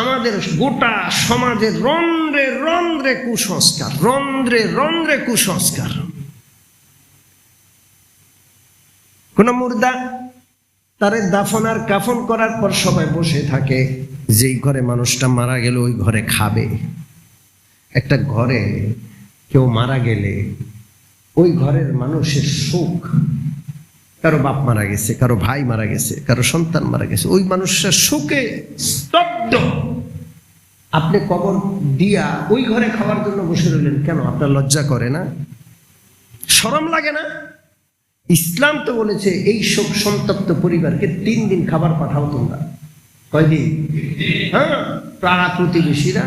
আমাদের গোটা সমাজের রন্ধ্রে রন্ধ্রে কুসংস্কার, রন্ধ্রে রন্ধ্রে কুসংস্কার। কোন মুর্দা তারে দাফন আর কাফন করার পর সবাই বসে থাকে, যেই ঘরে মানুষটা মারা গেল ওই ঘরে খাবে। একটা ঘরে কেউ মারা গেলে ওই ঘরের মানুষের সুখ কারও বাপ মারা গেছে, কারও ভাই মারা গেছে, কারও সন্তান মারা গেছে, ওই মানুষটা সুখে স্তব্ধ। আপনি কবর দিয়া ওই ঘরে খাওয়ার জন্য বসে রইলেন কেন? আপনার লজ্জা করে না? শরম লাগে না? ইসলাম তো বলেছে, এই শোক সন্তপ্ত পরিবারকে তিন দিন খাবার পাঠাও তোমরা। কয়দিন? হ্যাঁ পাড়া প্রতিবেশীরা।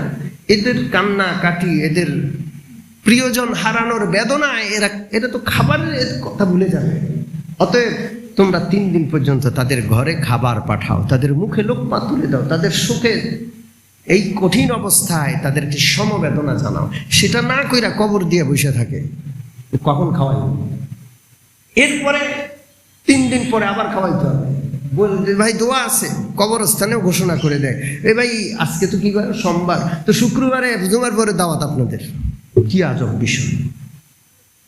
এদের কান্না কাটি, এদের প্রিয়জন হারানোর বেদনায় এরা এটা তো খাবারের কথা ভুলে যাবে। অতএব তোমরা তিন দিন পর্যন্ত তাদের ঘরে খাবার পাঠাও, তাদের মুখে লোকমা তুলে দাও, তাদের সুখে এই কঠিন অবস্থায় তাদেরকে সমবেদনা জানাও। সেটা না কইরা কবর দিয়ে বসে থাকে। কখন খাওয়াই এরপরে তিন দিন পরে আবার খাওয়াইতে হবে। ভাই দোয়া আছে, কবরস্থানেও ঘোষণা করে দেয়। এ ভাই, আজকে তো কি করে সোমবার। তো শুক্রবারে, জুমার পরে দাওয়াত আপনাদের। কি আজব বিষয়।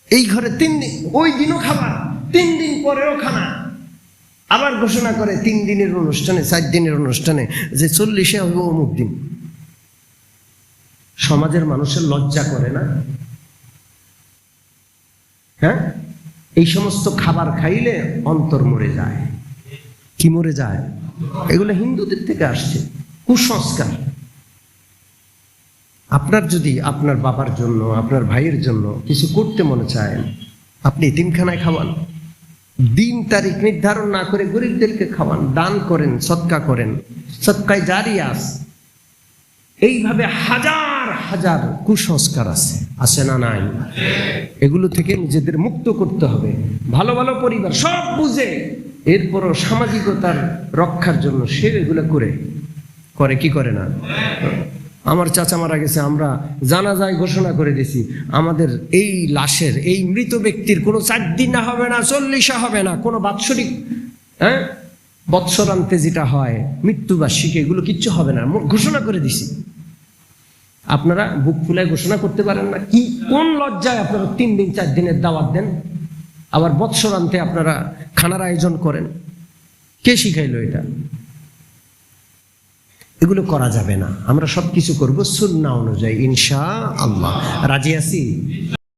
এই ঘরে তিন দিন ওই দিনও খাবার। তিন দিন পরেও খানা আবার ঘোষণা করে তিন দিনের অনুষ্ঠানে, চার দিনের অনুষ্ঠানে যে চল্লিশে হবে অমুক দিন। সমাজের মানুষের লজ্জা করে না? হ্যাঁ? এই সমস্ত খাবার খাইলে অন্তর মরে যায়। কি মরে যায়? এগুলো হিন্দুদের থেকে আসছে। কুসংস্কার। আপনার যদি আপনার বাবার জন্য, আপনার ভাইয়ের জন্য কিছু করতে মনে চায়, আপনি তিনখানায় খাওয়ান। দিন তারিখ নির্ধারণ না করে গরিবদেরকে খাওয়ান, দান করেন, সৎকা করেন, সৎকায় জারি আস। এইভাবে হাজার হাজার কুসংস্কার আছে আছে না নাই? এগুলো থেকে নিজেদের মুক্ত করতে হবে। ভালো ভালো পরিবার সব বুঝে এরপরও সামাজিকতার রক্ষার জন্য সে এগুলো করে করে কি করে না? আমার চাচা মারা গেছে, আমরা জানা যায় ঘোষণা করে দিছি আমাদের এই লাশের, এই মৃত ব্যক্তির কোনো চার দিন না হবে না, চল্লিশা হবে না, কোনো বাৎসরিক হ্যাঁ? বৎসরান্তে যেটা হয়, মৃত্যুবার্ষিকী, এগুলো কিচ্ছু হবে না, ঘোষণা করে দিছি আপনারা বুক ফুলায় ঘোষণা করতে পারেন না, কি, কোন লজ্জায় আপনারা তিন দিন, চার দিনের দাওয়াত দেন? আবার বৎসরান্তে আপনারা খানার আয়োজন করেন। কে শিখাইলো এটা? এগুলো করা যাবে না। আমরা সব কিছু করব সুন্না অনুযায়ী ইনশা আল্লাহ রাজি আছি?